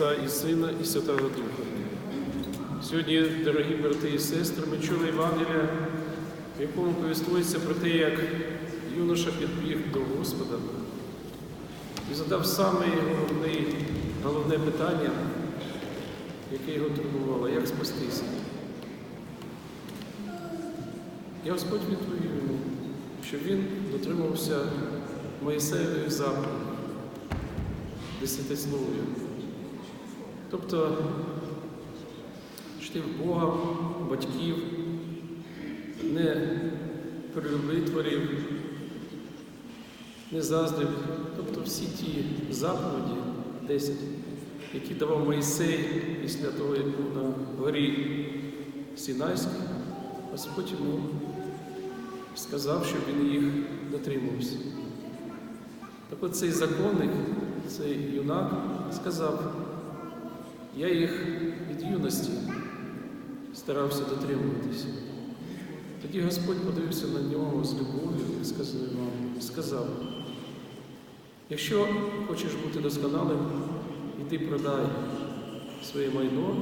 Отця і Сина, і Святого Духа. Сьогодні, дорогі брати і сестри, ми чули Євангелія, в якому повістується про те, як юноша підбіг до Господа і задав саме головне, головне питання, яке його турбувало, як спастися. І Господь відповів йому, що він дотримувався Моїсеєвих заповідей, десятислов'я. Тобто чтив Бога, батьків, не прелюбитворів, не заздрив. Тобто всі ті заповіді, 10, які давав Моїсей після того, як був на горі Сінайській, Господь йому сказав, щоб він їх дотримувався. Так от цей законник, цей юнак сказав, я їх від юності старався дотримуватися. Тоді Господь подивився на нього з любов'ю і сказав, якщо хочеш бути досконалим, іди продай своє майно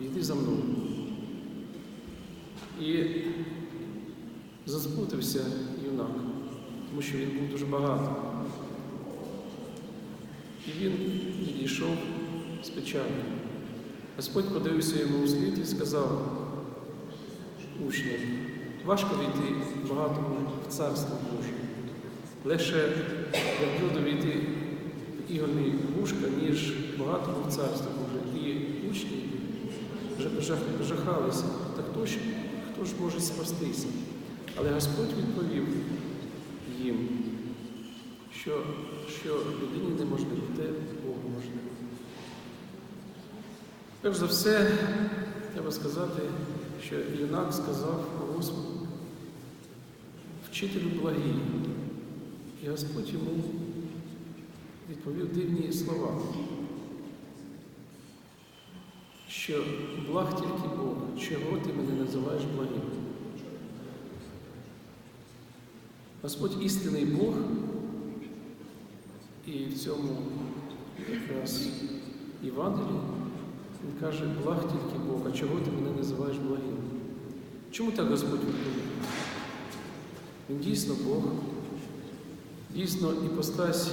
йди за мною. І зазбутився юнак, тому що він був дуже багатий. І він відійшов з печалі. Господь подивився йому у слід і сказав учням, важко війти багатому в царство Боже. Легше люду війти в ігорний вушка, ніж багатому в царство Боже. І учні жахалися. Так хто ж, хто ж може спастися? Але Господь відповів їм, що, що людині неможливо, те Богу можливо. Перш за все, треба сказати, що юнак сказав Господу, вчителю благий. І Господь йому відповів дивні слова, що благ тільки Бог, чого ти мене називаєш благим. Господь істинний Бог, і в цьому якраз Євангелії він каже, благ тільки Бог, а чого ти мене називаєш благим? Чому так Господь відповів? Він дійсно Бог, дійсно іпостась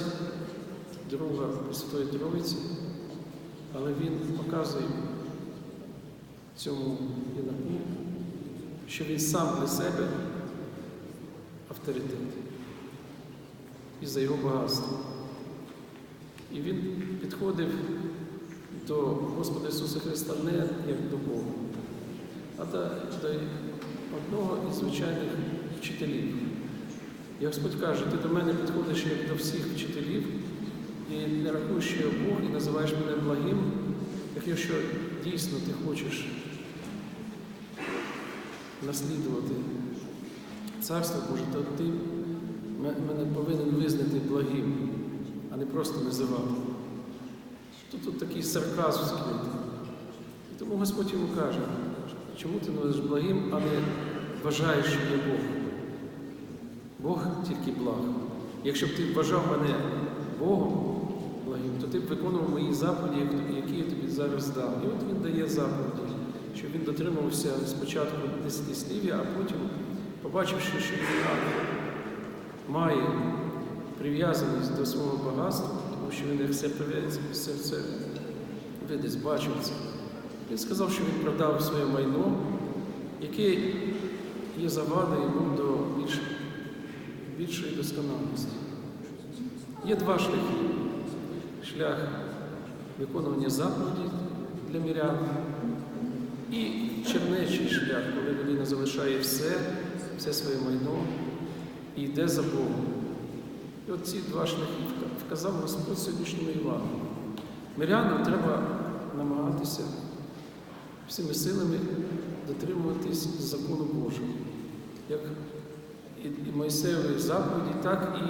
друга Пресвятої Троїці, але Він показує цьому юнаку, що він сам для себе авторитет і за його багатство. І він підходив Ісуса Христа не як до Бога, а до, одного із звичайних вчителів. І Господь каже, ти до мене підходиш як до всіх вчителів і не рахуєш, що я Бог, і називаєш мене благим, як якщо дійсно ти хочеш наслідувати Царство Боже, то ти мене повинен визнати благим, а не просто називати. Тут, тут такий сарказм скритий. Тому Господь йому каже, чому ти називаєш благим, а не вважаєш, що є Бог. Тільки благ. Якщо б ти вважав мене Богом благим, то ти б виконував мої заповіді, які я тобі зараз дав. І от він дає заповіді, щоб він дотримувався спочатку десятислів'я, а потім, побачивши, що він має прив'язаність до свого багатства, тому що він як серцевець, серце видець бачив це. Він сказав, що він продав своє майно, яке є завадою йому до більш, більшої досконалості. Є два шляхи. Шлях виконування заповіді для мірян і чернечий шлях, коли людина залишає все, все своє майно і йде за Богом. І от ці два шляхи вказав Господь сьогоднішньому Івану. Мирянам треба намагатися всіми силами дотримуватись закону Божого, як і Мойсеєвої заповіді, так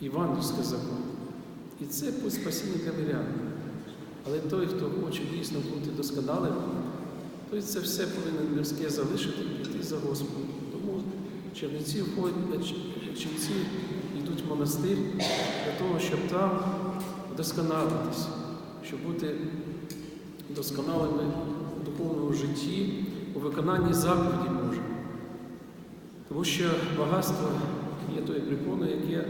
і Івангельське закон. І це путь спасіння для мирян. Але той, хто хоче дійсно бути досконалим, той це все повинен мирське залишити і піти за Господом. Тому черниці входять, черниці йдуть в монастир для того, щоб там вдосконалитись, щоб бути досконалими в духовному житті, у виконанні заповіді Божих. Тому що багатство є тою препоною, яке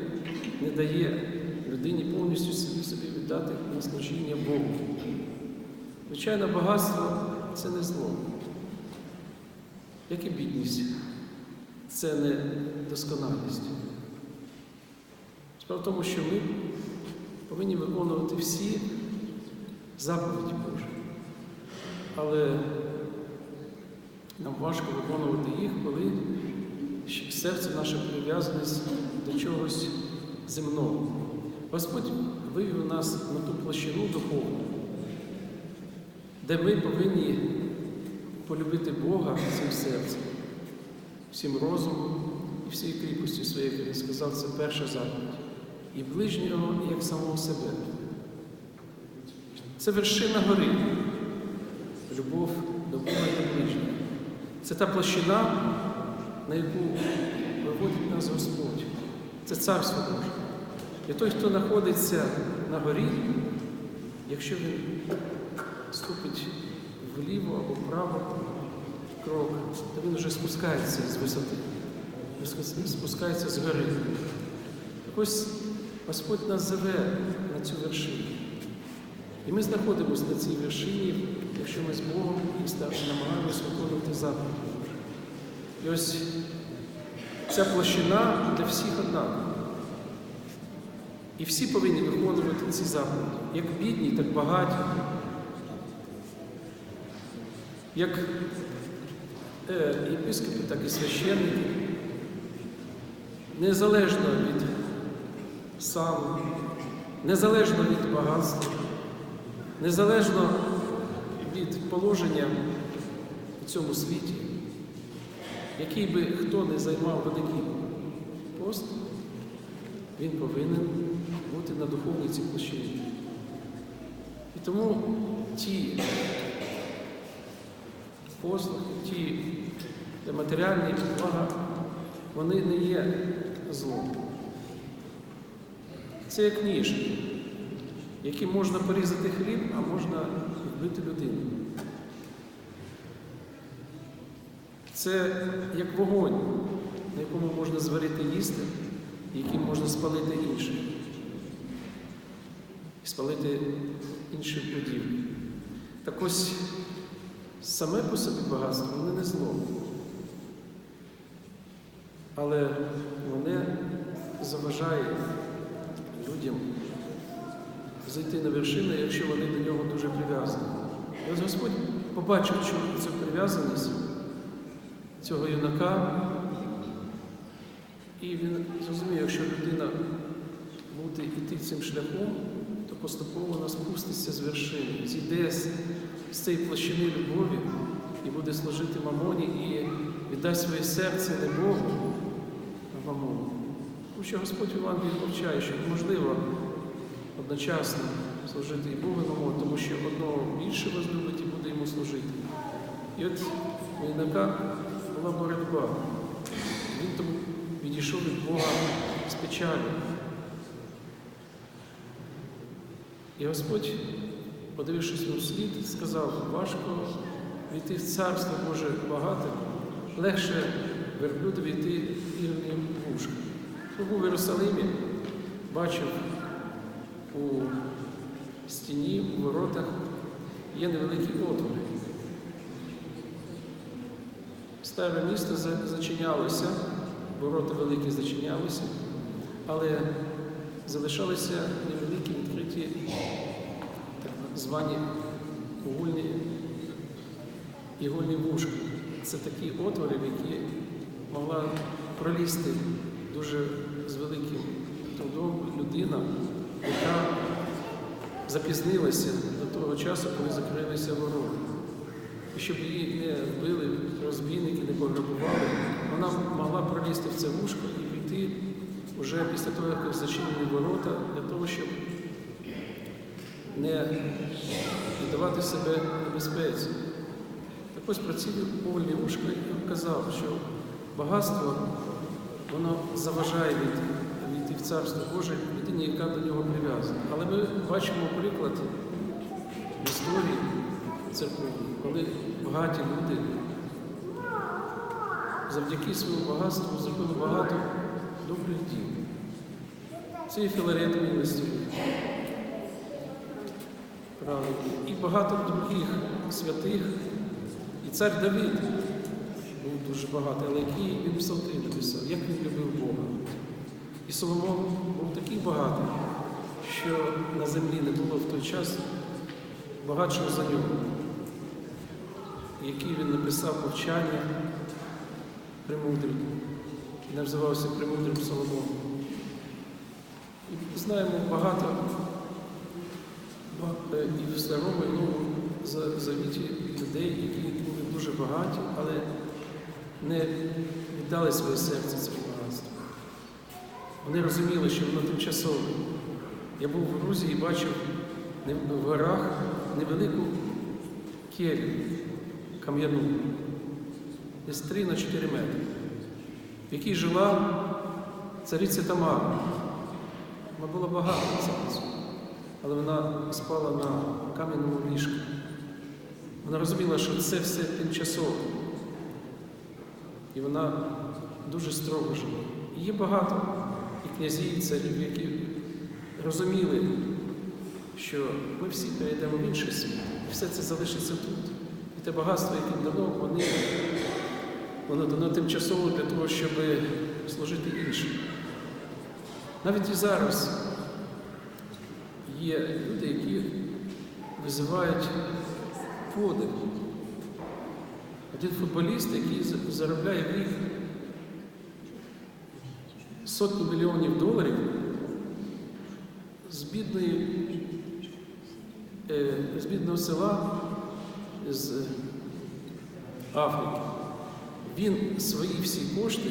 не дає людині повністю собі собі віддати на служіння Богу. Звичайно, багатство це не зло, як і бідність, це не досконалість. Справа в тому, що ми повинні виконувати всі заповіді Божі. Але нам важко виконувати їх, коли серце наше прив'язане до чогось земного. Господь вивів нас на ту площину духовну, де ми повинні полюбити Бога всім серцем, всім розумом і всією кріпостю своєю, як він сказав, це перша заповідь. І ближнього, як самого себе. Це вершина гори. Любов до Бога до ближнього. Це та площина, на яку виводить нас Господь. Це царство Боже. І той, хто знаходиться на горі, якщо він ступить вліво або вправо крок, то він вже спускається з висоти, спускається з гори. Так ось Господь нас зове на цю вершину. І ми знаходимося на цій вершині, якщо ми з Богом і намагаємося виконувати заповіді І ось ця площина для всіх однакова. І всі повинні виконувати ці заповіді, як бідні, так багаті, як е, єпископи, так і священники, незалежно від сану, незалежно від багатства, незалежно від положення у цьому світі, який би хто не займав великий пост, він повинен бути на духовній цій площині. І тому ті послуги, ті матеріальні блага, вони не є злом. Це як ніж, яким можна порізати хліб, а можна вбити людину. Це як вогонь, на якому можна зварити їсти, яким можна спалити інших. І спалити інших будівлі. Так ось саме по собі багатство, воно не зло. Але воно заважає людям зайти на вершину, якщо вони до нього дуже прив'язані. І ось Господь побачив цю прив'язаність цього юнака, і він зрозумів, якщо людина буде йти цим шляхом, то поступово вона спуститься з вершини, зійде з, цієї площини любові і буде служити мамоні і віддасть своє серце не Богу, а мамону. Тому що Господь Іван відповчає, що неможливо одночасно служити і Богу і тому що одного більше возлюбить і буде йому служити. І от у юнака була боротьба. Він тому відійшов від Бога з печалі. І Господь, подивившись йому слід, сказав, важко війти в царство Боже багате, легше верблюдові йти вірним вушкам. Був в Єрусалимі, бачив у стіні, у воротах є невеликі отвори. Старе місто зачинялося, ворота великі зачинялися, але залишалися невеликі відкриті так звані угольні ігольні вушки. Це такі отвори, в які могла пролізти дуже з великим трудом людина, яка запізнилася до того часу, коли закрилися ворота. І щоб її не вбили, розбійники, не пограбували, вона могла пролізти в це вушко і піти вже після того, як зачинені ворота, для того, щоб не віддавати себе небезпеці. Так ось про ці повольні вушка і казав, що багатство воно заважає від, війти в Царство Боже людині, яка до нього прив'язана. Але ми бачимо приклад в історії церковній, коли багаті люди завдяки своєму багатству зробили багато добрих діл. Це і Філарет милостивий, і багато других святих. І цар Давид був дуже багатий, але який він псалти написав, як він любив Бога. І Соломон був такий багатий, що на землі не було в той час багатшого за нього, який він написав повчання премудрий, і називався премудрим Соломоном. І знаємо багато е, і в старому і новому завіті людей, які були дуже багаті, але не віддали своє серце цьому. Вони розуміли, що воно тимчасове. Я був в Грузії і бачив в горах невелику келю кам'яну, десь 3 на 4 метри, в якій жила цариця Тамара. Вона була багата цариця, але вона спала на кам'яному ліжку. Вона розуміла, що це все тимчасово. І вона дуже строго жила. Є багато і князів, і царів, які розуміли, що ми всі перейдемо в інший світ, і все це залишиться тут. І те багатство, яке дано, вони, воно дано тимчасово для того, щоб служити іншим. Навіть і зараз є люди, які визивають подив. Один футболіст, який заробляє в рік сотні мільйонів доларів з бідної, е, з бідного села з Африки. Він свої всі кошти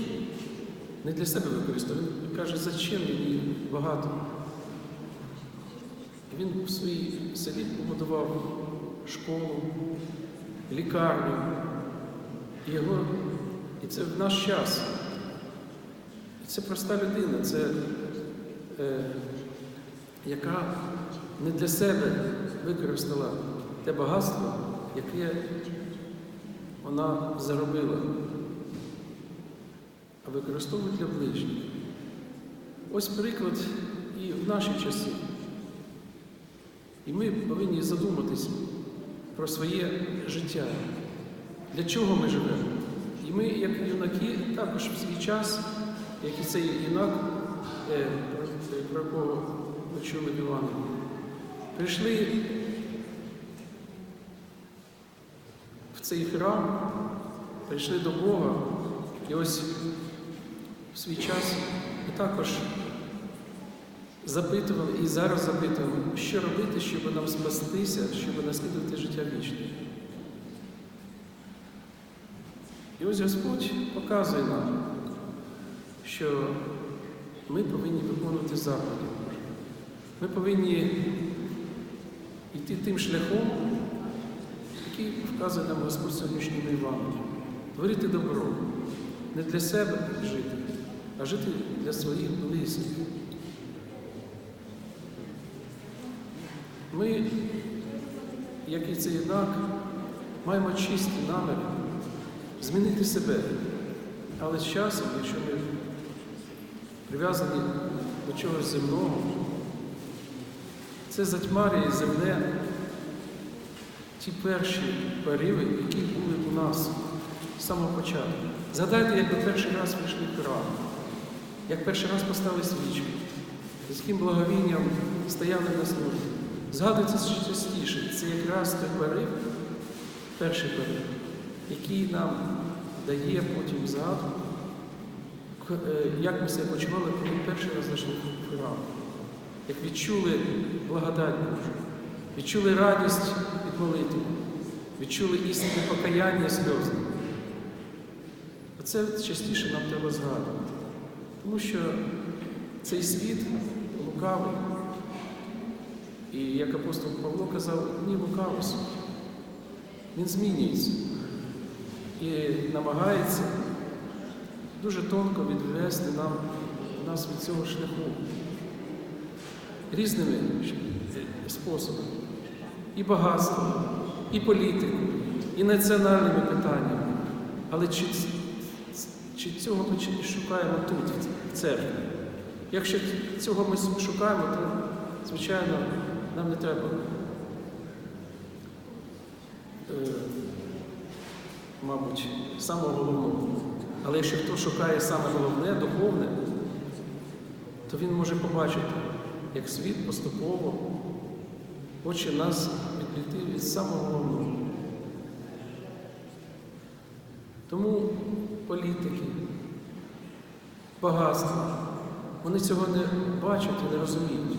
не для себе використовує. Він каже, зачем мені багато? Він в своїй селі побудував школу, лікарню. Його, і це в наш час. Це проста людина, це, е, яка не для себе використала те багатство, яке вона заробила, а використовує для ближніх. Ось приклад і в наші часи. І ми повинні задуматись про своє життя. Для чого ми живемо? І ми, як юнаки, також в свій час, як і цей юнак, е, про, про кого ми чули в Івані, прийшли в цей храм, прийшли до Бога, і ось в свій час ми також запитували і зараз запитуємо, що робити, щоб нам спастися, щоб наслідувати життя вічне. І ось Господь показує нам, що ми повинні виконувати Божі. Ми повинні йти тим шляхом, який вказує нам Господь сьогоднішньому Івангелії. Творити добро, не для себе жити, а жити для своїх близьких. Ми, як і цей юнак, маємо чисті наміри змінити себе. Але з часом, якщо ми прив'язані до чогось земного, це затьмарює земле ті перші пориви, які були у нас з самого початку. Згадайте, як ви перший раз прийшли в храм, як перший раз поставили свічку, з яким благовінням стояли на службі. Згадується частіше, це якраз той порив, перший порив, який нам дає потім згадку, як ми себе почували, коли перший раз зайшли в храм, як відчули благодать Божу, відчули радість від молитви, відчули істинне покаяння і сльози. Оце частіше нам треба згадувати. Тому що цей світ лукавий. І як апостол Павло казав, ні лукавий світ. Він змінюється і намагається дуже тонко відвести нам нас від цього шляху різними способами. І багатством, і політикою, і національними питаннями. Але чи, чи цього ми чи- шукаємо тут, в церкві? Якщо цього ми шукаємо, то, звичайно, нам не треба е, мабуть, самого головного. Але якщо хто шукає саме головне, духовне, то він може побачити, як світ поступово хоче нас відвійти від самого головного. Тому політики, багатство, вони цього не бачать і не розуміють.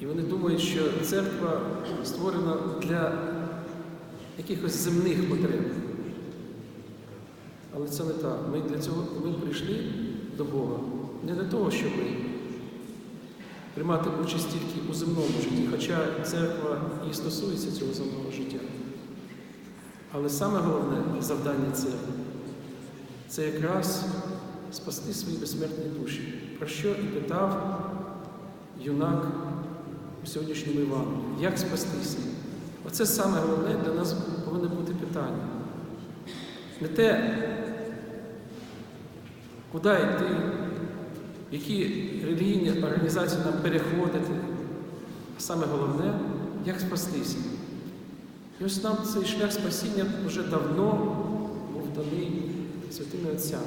І вони думають, що церква створена для якихось земних потреб. Але це не так. Ми для цього ми прийшли до Бога не для того, щоб приймати участь тільки у земному житті, хоча церква і стосується цього земного життя. Але саме головне завдання церкви це якраз спасти свої безсмертні душі, про що і питав юнак у сьогоднішньому Івану. Як спастися? Оце саме головне для нас повинно бути питання. Не те, куди йти, які релігійні організації нам переходити, а саме головне, як спастися. І ось нам цей шлях спасіння вже давно був даний святими отцями.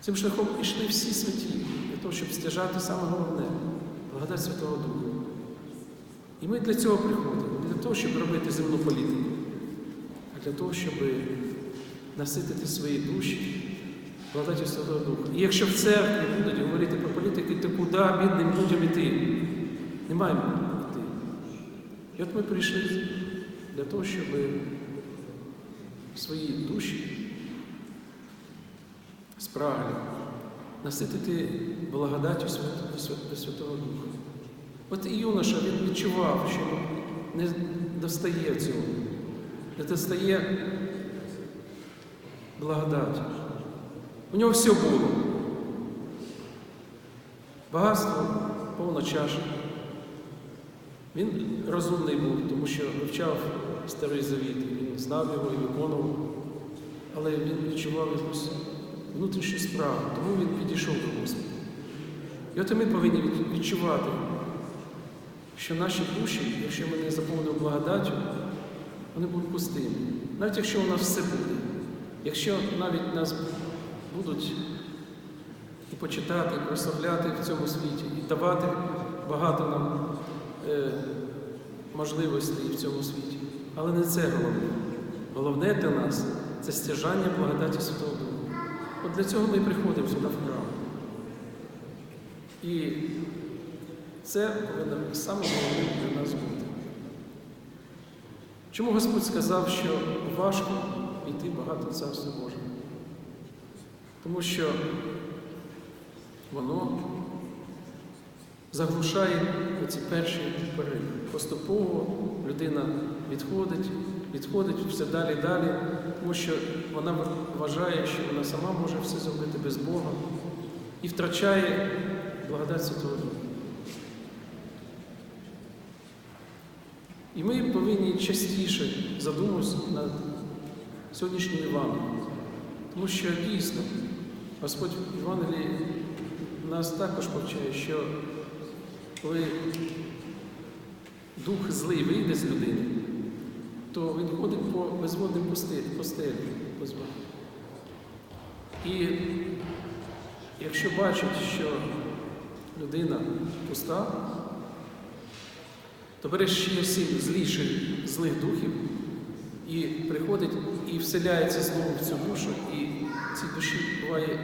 Цим шляхом йшли всі святі для того, щоб стяжати саме головне благодать Святого Духа. І ми для цього приходимо, не для того, щоб робити земну політику, а для того, щоб наситити свої душі благодаті Святого Духа. І якщо в церкві будуть говорити про політики, то куди бідним людям йти? Не маємо йти. І от ми прийшли для того, щоб свої душі спраглі наситити благодаттю Свят- Свят- Святого Духа. От і юноша він відчував, що не достає цього, не достає благодаті. У нього все було. Багатство повна чаша. Він розумний був, тому що вивчав старий завіт, він знав його і виконував, але він відчував якусь внутрішню справу, тому він підійшов до Господа. І от ми повинні відчувати, що наші душі, якщо ми не заповнимо благодаттю, вони будуть пустими. Навіть якщо у нас все буде, якщо навіть нас будуть і почитати, і прославляти в цьому світі, і давати багато нам е, можливостей в цьому світі. Але не це головне. Головне для нас це стяжання благодаті Святого Духа. От для цього ми і приходимо сюди в храм. І це повинно саме головне для нас бути. Чому Господь сказав, що важко йти багато Царство Боже? Тому що воно заглушає оці перші пори. Поступово людина відходить, відходить все далі і далі, тому що вона вважає, що вона сама може все зробити без Бога і втрачає благодать Святого Духа. І ми повинні частіше задуматися над сьогоднішнім Іваном. Тому що дійсно Господь в Євангелії нас також повчає, що коли дух злий вийде з людини, то він ходить по безводним постелі. по. І якщо бачить, що людина пуста, то бере ще сім зліших злих духів і приходить і вселяється знову в цю душу, і цій душі буває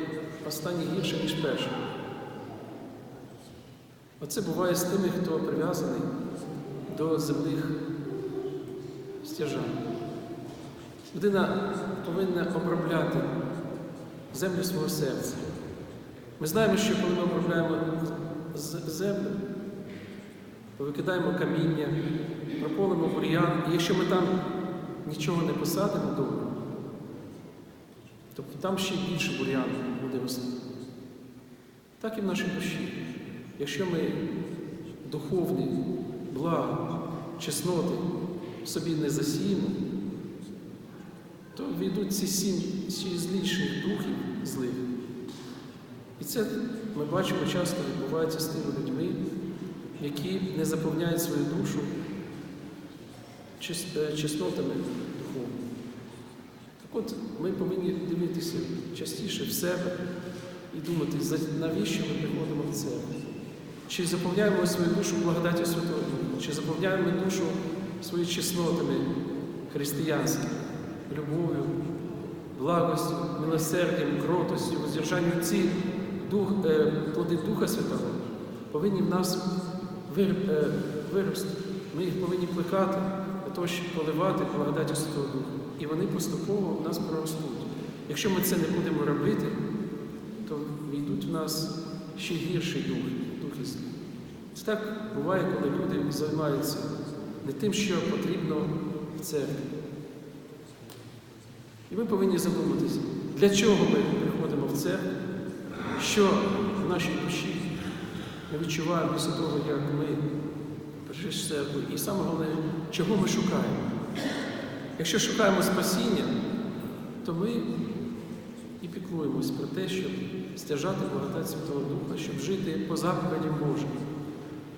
останнє гірше, ніж перше. Оце буває з тими, хто прив'язаний до земних стяжань. Людина повинна обробляти землю свого серця. Ми знаємо, що коли ми обробляємо землю, то викидаємо каміння, прополимо бур'ян, і якщо ми там нічого не посадимо добре, Тобто там ще більше бур'ян буде рости. Так і в нашій душі. Якщо ми духовні, блага, чесноти собі не засіємо, то війдуть ці сім зліших духів злих. І це ми бачимо часто відбувається з тими людьми, які не заповняють свою душу чеснотами духовними. Так от ми повинні дивитися частіше в себе і думати, навіщо ми приходимо в церкву. Чи заповняємо свою душу благодаті Святого Духа, чи заповняємо душу свої чеснотами християнськими, любов'ю, благостю, милосердям, кротостю, воздержанню ці дух, е, плоди Духа Святого повинні в нас вир, е, вирости. Ми їх повинні плекати щоб поливати благодаттю Святого Духа. І вони поступово в нас проростуть. Якщо ми це не будемо робити, то війдуть в нас ще гірший дух, дух із. Це так буває, коли люди займаються не тим, що потрібно в церкві. І ми повинні задуматися, для чого ми приходимо в церкву, що в нашій душі ми відчуваємо після того, як ми прийшли в церкву. І саме головне, чого ми шукаємо. Якщо шукаємо спасіння, то ми і піклуємось про те, щоб стяжати благодать Святого Духа, щоб жити по заповідям Божим.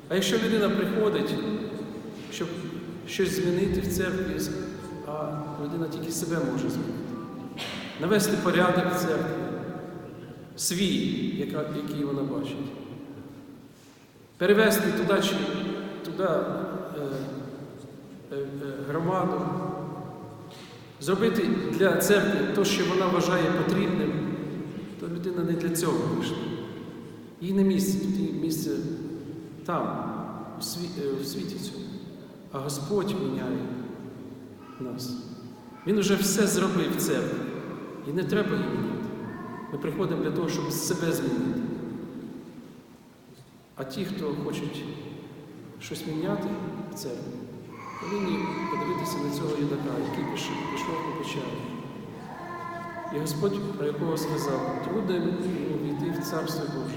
А якщо людина приходить, щоб щось змінити в церкві, а людина тільки себе може змінити, навести порядок в церкві, свій, який вона бачить, перевести туди туди е, громаду, зробити для церкви те, що вона вважає потрібним, то людина не для цього вийшла. Їй не місце, місце там, у світі, в світі цьому. А Господь міняє нас. Він вже все зробив в церкві. І не треба її міняти. Ми приходимо для того, щоб себе змінити. А ті, хто хочуть щось міняти в церкві, повинні подивитися на цього юнака, який пішов, пішов по печалі. І Господь, про якого сказав, трудно йому в Царство Боже.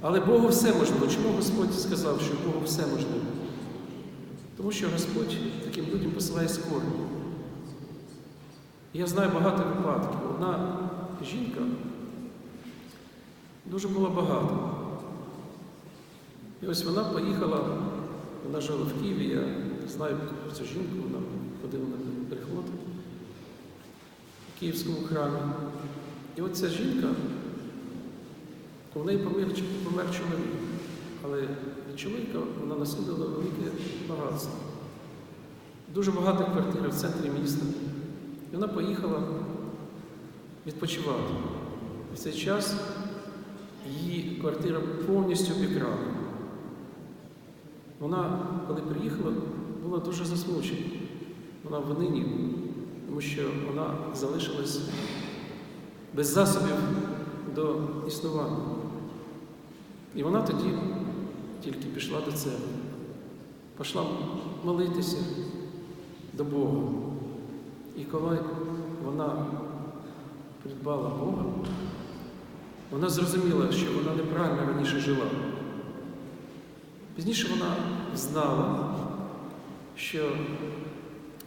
Але Богу все можливо. Чому Господь сказав, що Богу все можливо? Тому що Господь таким людям посилає скору. І Я знаю багато випадків. Одна жінка дуже була багата. І ось вона поїхала, вона жила в Києві, я знаю цю жінку, вона ходила на переход в Київському храмі. І от ця жінка, у неї помер, помер чоловік, але чоловіка вона наслідувала велике багатство. Дуже багата квартира в центрі міста. І вона поїхала відпочивати. В цей час її квартира повністю обікрала. Вона, коли приїхала, була дуже засмучена. Вона в нині, тому що вона залишилась без засобів до існування. І вона тоді тільки пішла до церкви, пішла молитися до Бога. І коли вона придбала Бога, вона зрозуміла, що вона неправильно раніше жила. Пізніше вона знала, що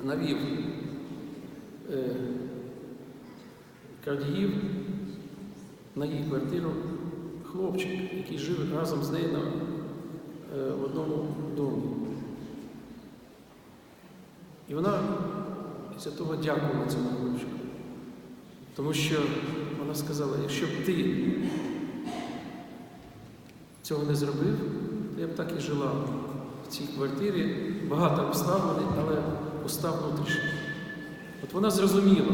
навів е, крадіїв на її квартиру хлопчик, який жив разом з нею на, е, в одному домі. І вона після того дякувала цьому хлопчику. Тому що вона сказала, якщо б ти цього не зробив, я б так і жила в цій квартирі, багато обставлений, але пуста внутрішня. От вона зрозуміла,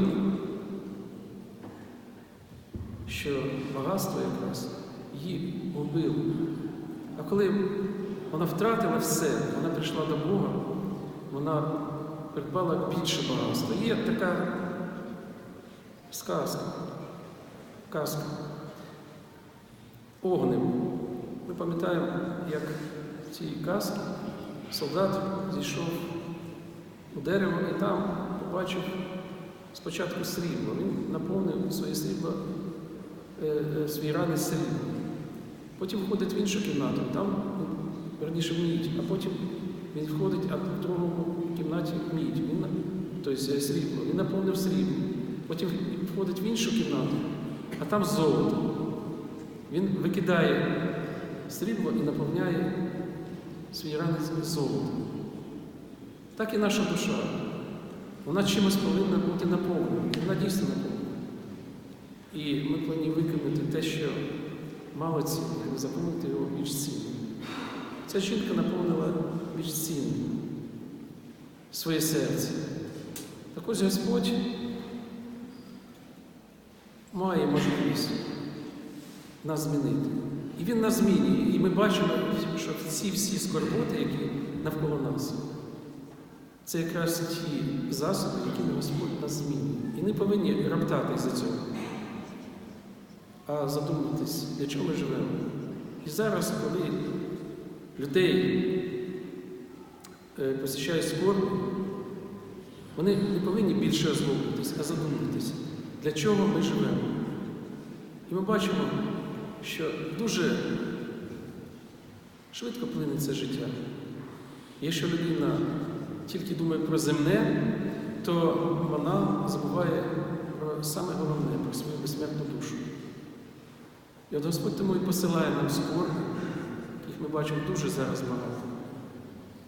що багатство якраз її убило. А коли вона втратила все, вона прийшла до Бога, вона придбала більше багатства. Є така сказка, казка. Огнем. Ми пам'ятаємо, як в цій казці солдат зійшов у дерево і там побачив спочатку срібло. Він наповнив своє срібло, е, е, свій ранець сріблом. Потім входить в іншу кімнату, там, верніше мідь, а потім він входить, а в другому кімнаті мідь, він, тобто срібло, він наповнив срібло. Потім входить в іншу кімнату, а там золото. Він викидає срібло і наповняє свій ранець золотом. Так і наша душа. Вона чимось повинна бути наповнена. Вона дійсно наповнена. І ми повинні виконати те, що мало цінне, заповнити його більш цінним. Ця жінка наповнила більш цінним своє серце. Так ось Господь має можливість нас змінити. І Він нас змінює. І ми бачимо, що ці всі скорботи, які навколо нас, це якраз ті засоби, якими Господь нас змінює. І не повинні роптати за цього, а задуматись, для чого ми живемо. І зараз, коли людей е, посещає скорбі, вони не повинні більше озлоблюватись, а задумуватися, для чого ми живемо. І ми бачимо, що дуже швидко плине це життя. Якщо людина тільки думає про земне, то вона забуває про саме головне, про свою безсмертну душу. І от Господь тому і посилає нам скорб, яких ми бачимо дуже зараз багато,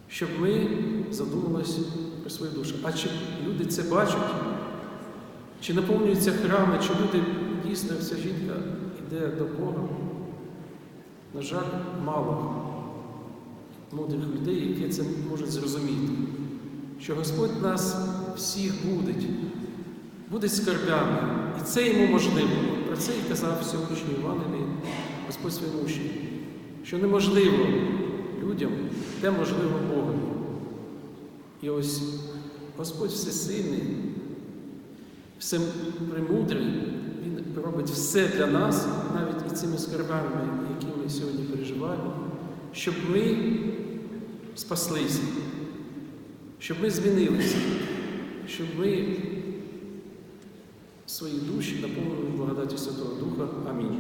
щоб ми задумалися про свою душу. А чи люди це бачать? Чи наповнюються храми, чи люди дійсно ця жінка йде до Бога? На жаль, мало мудрих людей, які це можуть зрозуміти, що Господь нас всіх будить, буде скорбями, і це йому можливо. Про це і казав сьогоднішній Івангелії Господь своєму що неможливо людям, те можливо Богові. І ось Господь всесильний, всепремудрий, Він робить все для нас, навіть і цими скарбами, які ми сьогодні переживаємо, щоб ми спаслися, щоб ми змінилися, щоб ми свої душі наповнили благодаті Святого Духа. Амінь.